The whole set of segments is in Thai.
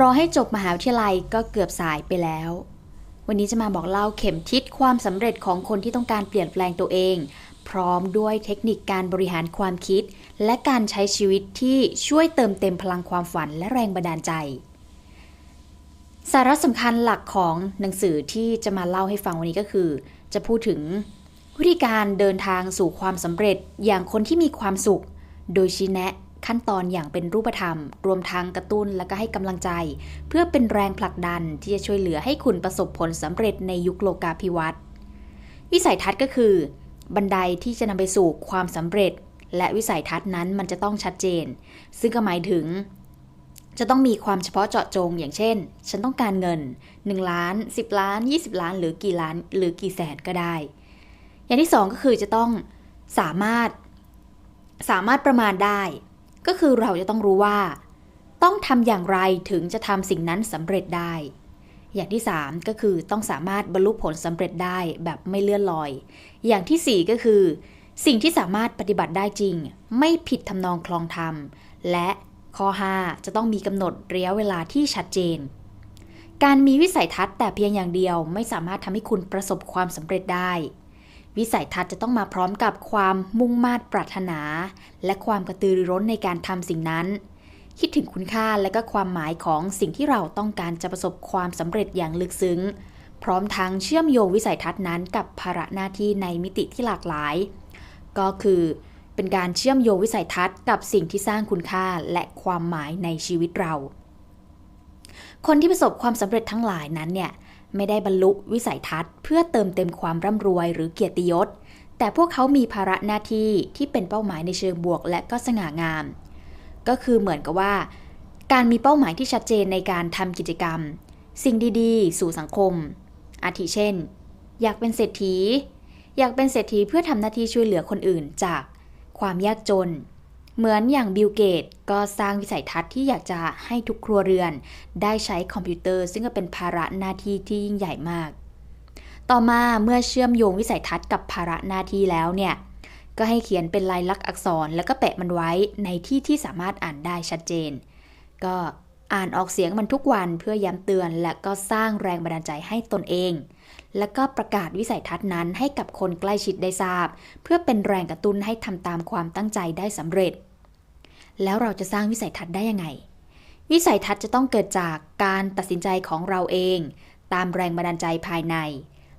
รอให้จบมหาวิทยาลัยก็เกือบสายไปแล้ว วันนี้จะมาบอกเล่าเข็มทิศความสำเร็จของคนที่ต้องการเปลี่ยนแปลงตัวเอง พร้อมด้วยเทคนิคการบริหารความคิด และการใช้ชีวิตที่ช่วยเติมเต็มพลังความฝันและแรงบันดาลใจ สาระสำคัญหลักของหนังสือที่จะมาเล่าให้ฟังวันนี้ก็คือ จะพูดถึงวิธีการเดินทางสู่ความสำเร็จอย่างคนที่มีความสุข โดยชี้แนะ ขั้นตอนอย่างเป็นรูปธรรม รวมทั้งกระตุ้นและก็ให้กำลังใจ เพื่อเป็นแรงผลักดันที่จะช่วยเหลือให้คุณประสบผลสำเร็จในยุคโลกาภิวัตน์วิสัยทัศน์ก็คือ บันไดที่จะนำไปสู่ความสำเร็จ และวิสัยทัศน์นั้นมันจะต้องชัดเจน ซึ่งก็หมายถึงจะต้องมีความเฉพาะเจาะจง อย่างเช่น ฉันต้องการเงิน 1 ล้าน 10 ล้าน 20 ล้าน หรือกี่ล้าน หรือกี่แสนก็ได้ อย่างที่สองก็คือจะต้องสามารถสามารถประมาณได้ ก็คือเราจะต้องรู้ว่า ต้องทำอย่างไรถึงจะทำสิ่งนั้นสำเร็จได้ อย่างที่ 3 ก็คือต้องสามารถบรรลุผลสำเร็จได้แบบไม่เลื่อนลอย อย่างที่ 4 ก็คือ สิ่งที่สามารถปฏิบัติได้จริง ไม่ผิดทำนองคลองธรรม และข้อ 5 จะต้องมีกำหนดระยะเวลาที่ชัดเจน การมีวิสัยทัศน์แต่เพียงอย่างเดียวไม่สามารถทำให้คุณประสบความสำเร็จได้ วิสัยทัศน์จะต้องมาพร้อมกับความมุ่งมา่ปรารถนา และความกระตือรือร้นในการทำสิ่งนั้น คิดถึงคุณค่าและก็ความหมายของสิ่งที่เราต้องการจะประสบความสำเร็จอย่างลึกซึ้ง พร้อมทั้งเชื่อมโยงวิสัยทัศน์นั้น กับภาระหน้าที่ในมิติที่หลากหลาย ก็คือเป็นการเชื่อมโยงวิสัยทัศน์กับสิ่งที่สร้างคุณค่าและความหมายในชีวิตเรา คนที่ประสบความสำเร็จทั้งหลายนั้นเนี่ย ไม่ได้บรรลุวิสัยทัศน์ เพื่อเติมเต็มความร่ำรวยหรือเกียรติยศ แต่พวกเขามีภาระหน้าที่ที่เป็นเป้าหมายในเชิงบวกและก็สง่างาม ก็คือเหมือนกับว่า การมีเป้าหมายที่ชัดเจนในการทำกิจกรรม สิ่งดีๆ สู่สังคม อาทิเช่น อยากเป็นเศรษฐี อยากเป็นเศรษฐีเพื่อทำหน้าที่ช่วยเหลือคนอื่นจากความยากจน เหมือนอย่างบิลเกตก็สร้างวิสัยทัศน์ที่อยากจะให้ทุกครัวเรือน ได้ใช้คอมพิวเตอร์ซึ่งก็เป็นภาระหน้าที่ที่ยิ่งใหญ่มาก ต่อมาเมื่อเชื่อมโยงวิสัยทัศน์กับภาระหน้าที่แล้วเนี่ย ก็ให้เขียนเป็นลายลักษณ์อักษรแล้วก็แปะมันไว้ในที่ที่สามารถอ่านได้ชัดเจน ก็อ่านออกเสียงมันทุกวันเพื่อย้ำเตือนและก็สร้างแรงบันดาลใจให้ตนเอง และก็ประกาศวิสัยทัศน์นั้นให้กับคนใกล้ชิดได้ทราบ เพื่อเป็นแรงกระตุ้นให้ทำตามความตั้งใจได้สำเร็จ แล้วเราจะสร้างวิสัยทัศน์ได้ยังไง วิสัยทัศน์จะต้องเกิดจากการตัดสินใจของเราเอง ตามแรงบันดาลใจภายใน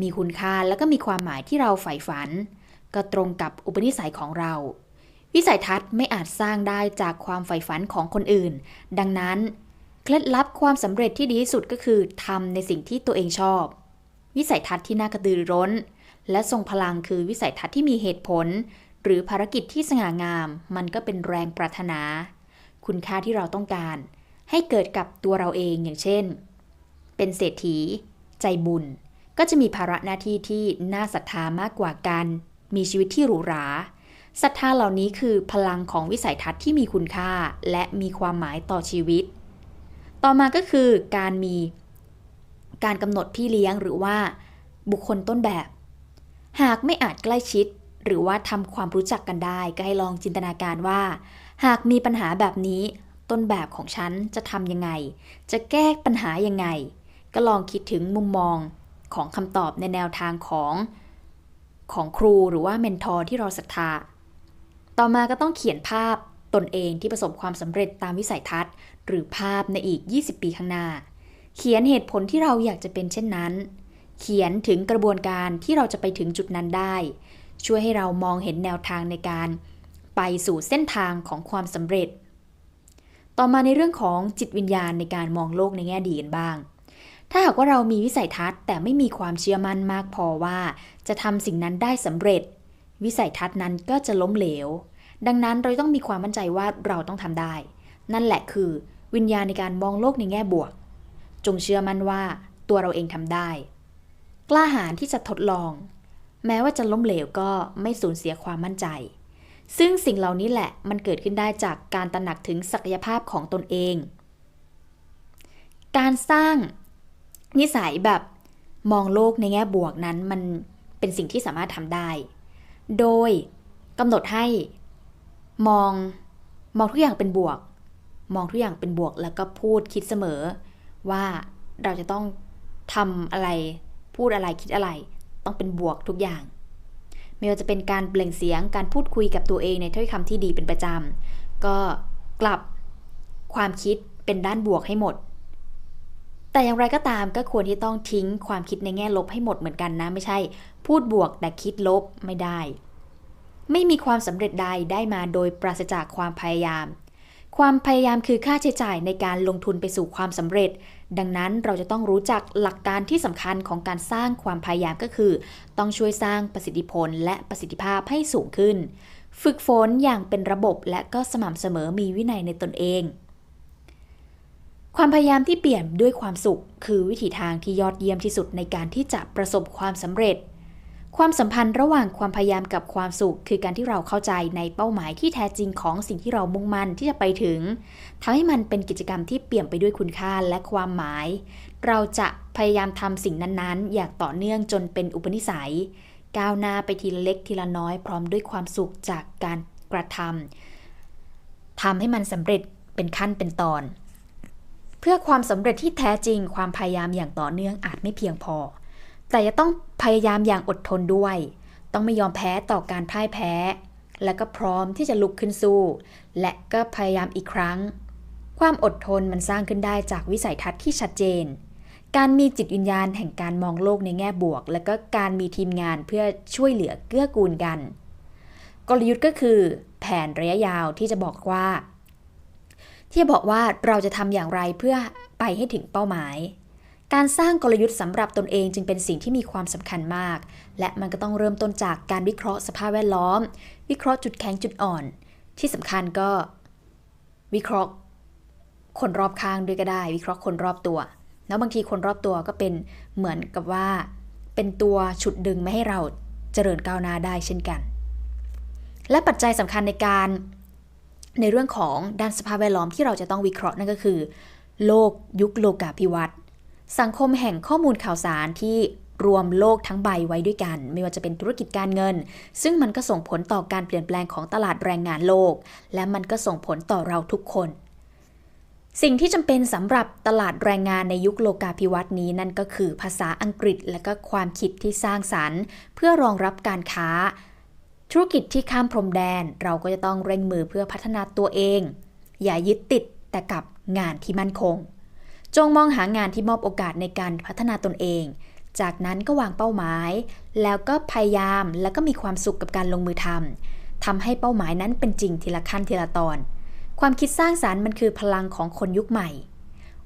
มีคุณค่าแล้วก็มีความหมายที่เราใฝ่ฝัน ก็ตรงกับอุปนิสัยของเรา วิสัยทัศน์ไม่อาจสร้างได้จากความใฝ่ฝันของคนอื่น ดังนั้น เคล็ดลับความสำเร็จที่ดีที่สุดก็คือทำในสิ่งที่ตัวเองชอบ วิสัยทัศน์ที่น่ากระตือร้น และทรงพลังคือวิสัยทัศน์ที่มีเหตุผล หรือภารกิจที่สง่างาม มันก็เป็นแรงปรารถนา คุณค่าที่เราต้องการ ให้เกิดกับตัวเราเองอย่างเช่น เป็นเศรษฐี ใจบุญ ก็จะมีภาระหน้าที่ที่น่าศรัทธามากกว่าการมีชีวิตที่หรูหราศรัทธาเหล่านี้คือพลังของวิสัยทัศน์ที่มีคุณค่า และมีความหมายต่อชีวิต ต่อมาก็คือการมี การกำหนดพี่เลี้ยงหรือว่าบุคคลต้นแบบ หากไม่อาจใกล้ชิด หรือว่าทำความรู้จักกันได้ ก็ให้ลองจินตนาการว่า หากมีปัญหาแบบนี้ ต้นแบบของฉันจะทำยังไง จะแก้ปัญหายังไง ก็ลองคิดถึงมุมมองของคำตอบในแนวทางของของครูหรือว่าเมนทอร์ที่เราศรัทธา ต่อมาก็ต้องเขียนภาพตนเองที่ประสบความสำเร็จตามวิสัยทัศน์ หรือภาพในอีก 20 ปีข้างหน้า เขียนเหตุผลที่เราอยากจะเป็นเช่นนั้น เขียนถึงกระบวนการที่เราจะไปถึงจุดนั้นได้ ช่วยให้เรามองเห็นแนวทางในการ ไปสู่เส้นทางของความสำเร็จ ต่อมาในเรื่องของจิตวิญญาณในการมองโลกในแง่ดีกันบ้าง ถ้าหากว่าเรามีวิสัยทัศน์ แต่ไม่มีความเชื่อมั่นมากพอว่า จะทำสิ่งนั้นได้สำเร็จ วิสัยทัศน์นั้นก็จะล้มเหลว ดังนั้นเราต้องมีความมั่นใจว่าเราต้องทำได้ นั่นแหละคือ วิญญาณในการมองโลกในแง่บวก จงเชื่อมั่นว่าตัวเราเองทำได้ กล้าหาญที่จะทดลอง แม้ว่าจะล้มเหลวก็ไม่สูญเสียความมั่นใจ ซึ่งสิ่งเหล่านี้แหละมันเกิดขึ้นได้จากการตระหนักถึงศักยภาพของตนเอง การสร้างนิสัยแบบมองโลกในแง่บวกนั้นมันเป็นสิ่งที่สามารถทำได้ โดยกำหนดให้มองมองทุกอย่างเป็นบวก มองทุกอย่างเป็นบวกแล้วก็พูดคิดเสมอ ว่าเราจะต้องทำอะไร พูดอะไรคิดอะไร ต้องเป็นบวกทุกอย่าง ไม่ว่าจะเป็นการเปล่งเสียงการพูดคุยกับตัวเองในถ้อยคำที่ดีเป็นประจำก็กลับความคิดเป็นด้านบวกให้หมด แต่อย่างไรก็ตามก็ควรที่ต้องทิ้งความคิดในแง่ลบให้หมดเหมือนกันนะ ไม่ใช่ พูดบวกแต่คิดลบไม่ได้ ไม่มีความสำเร็จใดได้มาโดยปราศจากความพยายาม ความพยายามคือค่าใช้จ่ายในการลงทุนไปสู่ความสำเร็จ ดังนั้นเราจะต้องรู้จักหลักการที่สำคัญของการสร้างความพยายามก็คือ ต้องช่วยสร้างประสิทธิผลและประสิทธิภาพให้สูงขึ้น ฝึกฝนอย่างเป็นระบบและก็สม่ำเสมอมีวินัยในตนเอง ความพยายามที่เปลี่ยนด้วยความสุข คือวิถีทางที่ยอดเยี่ยมที่สุดในการที่จะประสบความสำเร็จ ความสัมพันธ์ระหว่างความพยายามกับความสุข คือการที่เราเข้าใจในเป้าหมายที่แท้จริงของสิ่งที่เรามุ่งมั่นที่จะไปถึงทำให้มันเป็นกิจกรรมที่เปี่ยมไปด้วยคุณค่าและความหมาย เราจะพยายามทำสิ่งนั้นๆ อย่างต่อเนื่องจนเป็นอุปนิสัย ก้าวหน้าไปทีละเล็กทีละน้อยพร้อมด้วยความสุขจากการกระทำทำให้มันสำเร็จเป็นขั้นเป็นตอน เพื่อความสำเร็จที่แท้จริง ความพยายามอย่างต่อเนื่องอาจไม่เพียงพอ แต่จะต้องพยายามอย่างอดทนด้วย ต้องไม่ยอมแพ้ต่อการพ่ายแพ้ และก็พร้อมที่จะลุกขึ้นสู้ และก็พยายามอีกครั้ง ความอดทนมันสร้างขึ้นได้จากวิสัยทัศน์ที่ชัดเจน การมีจิตวิญญาณแห่งการมองโลกในแง่บวก และก็การมีทีมงานเพื่อช่วยเหลือเกื้อกูลกัน กลยุทธ์ก็คือ แผนระยะยาวที่จะบอกว่า ที่บอกว่าเราจะทำอย่างไรเพื่อไปให้ถึงเป้าหมาย การสร้างกลยุทธ์สำหรับตนเองจึงเป็นสิ่งที่มีความสำคัญมาก และมันก็ต้องเริ่มต้นจากการวิเคราะห์สภาพแวดล้อม วิเคราะห์จุดแข็งจุดอ่อน ที่สำคัญก็ วิเคราะห์ คนรอบข้างด้วยก็ได้ วิเคราะห์คนรอบตัว แล้วบางทีคนรอบตัวก็เป็นเหมือนกับว่า เป็นตัวฉุดดึงไม่ให้เราเจริญก้าวหน้าได้เช่นกัน และปัจจัยสำคัญในการในเรื่องของด้านสภาพแวดล้อมที่เราจะต้องวิเคราะห์นั่นก็คือ โลกยุคโลกาภิวัตน์ สังคมแห่งข้อมูลข่าวสารที่รวมโลกทั้งใบไว้ด้วยกัน ไม่ว่าจะเป็นธุรกิจการเงิน ซึ่งมันก็ส่งผลต่อการเปลี่ยนแปลงของตลาดแรงงานโลก และมันก็ส่งผลต่อเราทุกคน สิ่งที่จำเป็นสำหรับตลาดแรงงานในยุคโลกาภิวัตน์นี้นั่นก็คือภาษาอังกฤษและก็ความคิดที่สร้างสรรค์ เพื่อรองรับการค้า ธุรกิจที่ข้ามพรมแดน เราก็จะต้องเร่งมือเพื่อพัฒนาตัวเอง อย่ายึดติดแต่กับงานที่มั่นคง จงมองหางานที่มอบโอกาสในการพัฒนาตนเอง จากนั้นก็วางเป้าหมาย แล้วก็พยายามแล้วก็มีความสุขกับการลงมือทำทำให้เป้าหมายนั้นเป็นจริงทีละขั้นทีละตอน ความคิดสร้างสารรค์มันคือพลังของคนยุคใหม่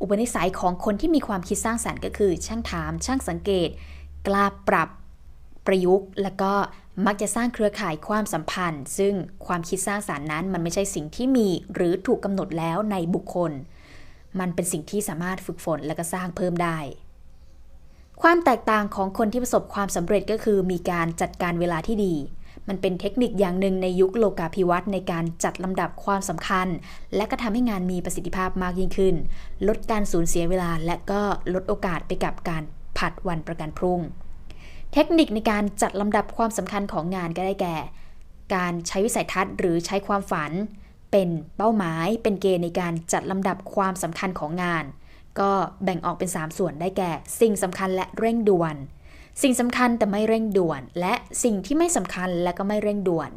อุปนิสัยของคนที่มีความคิดสร้างสารรค์ก็คือ ช่างถาม ช่างสังเกต กล้าปรับประยุกต์แล้วก็มักจะสร้างเครือข่ายความสัมพันธ์ ซึ่งความคิดสร้างสารรค์นั้นมันไม่ใช่สิ่งที่มีหรือถูกกำหนดแล้วในบุคคล มันเป็นสิ่งที่สามารถฝึกฝนและก็สร้างเพิ่มได้ ความแตกต่างของคนที่ประสบความสำเร็จก็คือมีการจัดการเวลาที่ดี มันเป็นเทคนิคอย่างหนึ่งในยุคโลกาภิวัตน์ในการจัดลำดับความสำคัญ และก็ทำให้งานมีประสิทธิภาพมากยิ่งขึ้น ลดการสูญเสียเวลา และก็ลดโอกาสไปกับการผัดวันประกันพรุ่ง เทคนิคในการจัดลำดับความสำคัญของงานก็ได้แก่ การใช้วิสัยทัศน์ หรือใช้ความฝัน เป็นเป้าหมายเป็นเกณฑ์ในการจัดลำดับความสำคัญของงาน ก็แบ่งออกเป็น 3 ส่วนได้แก่ สิ่งสำคัญและเร่งด่วน สิ่งสำคัญแต่ไม่เร่งด่วน และสิ่งที่ไม่สำคัญและก็ไม่เร่งด่วน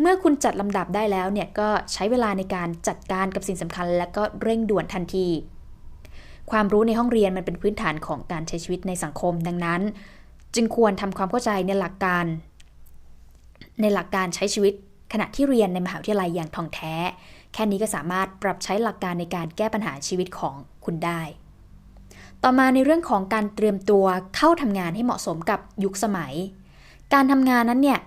เมื่อคุณจัดลำดับได้แล้วเนี่ยก็ใช้เวลาในการจัดการกับสิ่งสำคัญ และก็เร่งด่วนทันที ความรู้ในห้องเรียนมันเป็นพื้นฐานของการใช้ชีวิตในสังคมดังนั้น จึงควรทำความเข้าใจในหลักการ ในหลักการใช้ชีวิต ขณะที่เรียนในมหาวิทยาลัยอย่างท่องแท้ แค่นี้ก็สามารถปรับใช้หลักการในการแก้ปัญหาชีวิตของคุณได้ ต่อมาในเรื่องของการเตรียมตัวเข้าทำงานให้เหมาะสมกับยุคสมัย การทำงานนั้นเนี่ย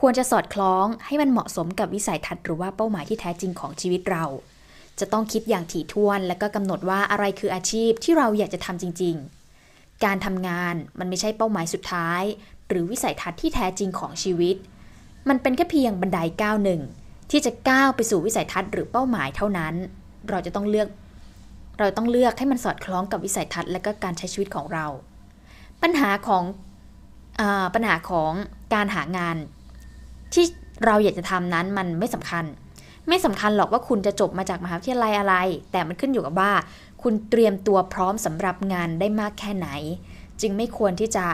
ควรจะสอดคล้องให้มันเหมาะสมกับวิสัยทัศน์หรือว่าเป้าหมายที่แท้จริงของชีวิตเรา จะต้องคิดอย่างถี่ถ้วน และก็กำหนดว่าอะไรคืออาชีพที่เราอยากจะทำจริง ๆ การทำงานมันไม่ใช่เป้าหมายสุดท้าย หรือวิสัยทัศน์ที่แท้จริงของชีวิต มันเป็นแค่เพียงบันไดก้าวหนึ่งที่จะก้าวไปสู่วิสัยทัศน์หรือเป้าหมายเท่านั้น เราจะต้องเลือก เราต้องเลือกให้มันสอดคล้องกับวิสัยทัศน์และก็การใช้ชีวิตของเรา ปัญหาของอปัญหาของการหางาน ที่เราอยากจะทำนั้นมันไม่สำคัญ ไม่สำคัญหรอกว่าคุณจะจบมาจากมหาวิทยาลัยอะไร แต่มันขึ้นอยู่กับว่า คุณเตรียมตัวพร้อมสำหรับงานได้มากแค่ไหน จึงไม่ควรที่จะ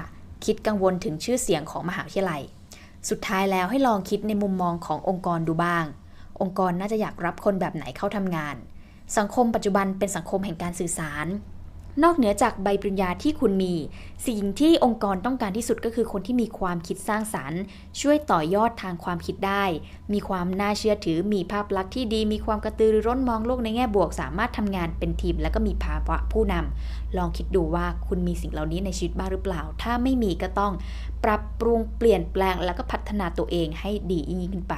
คิดกังวลถึงชื่อเสียงของมหาวิทยาลัย สุดท้ายแล้วให้ลองคิดในมุมมองขององค์กรดูบ้าง องค์กรน่าจะอยากรับคนแบบไหนเข้าทำงาน สังคมปัจจุบันเป็นสังคมแห่งการสื่อสาร นอกเหนือจากใบปริญญาที่คุณมี สิ่งที่องค์กรต้องการที่สุดก็คือคนที่มีความคิดสร้างสรรค์ ช่วยต่อยอดทางความคิดได้ มีความน่าเชื่อถือ มีภาพลักษณ์ที่ดี มีความกระตือรือร้นมองโลกในแง่บวก สามารถทำงานเป็นทีม และก็มีภาวะผู้นำลองคิดดูว่าคุณมีสิ่งเหล่านี้ในชีวิตบ้างหรือเปล่า ถ้าไม่มีก็ต้อง ปรับปรุงเปลี่ยนแปลงแล้วก็พัฒนาตัวเองให้ดียิ่งขึ้นไป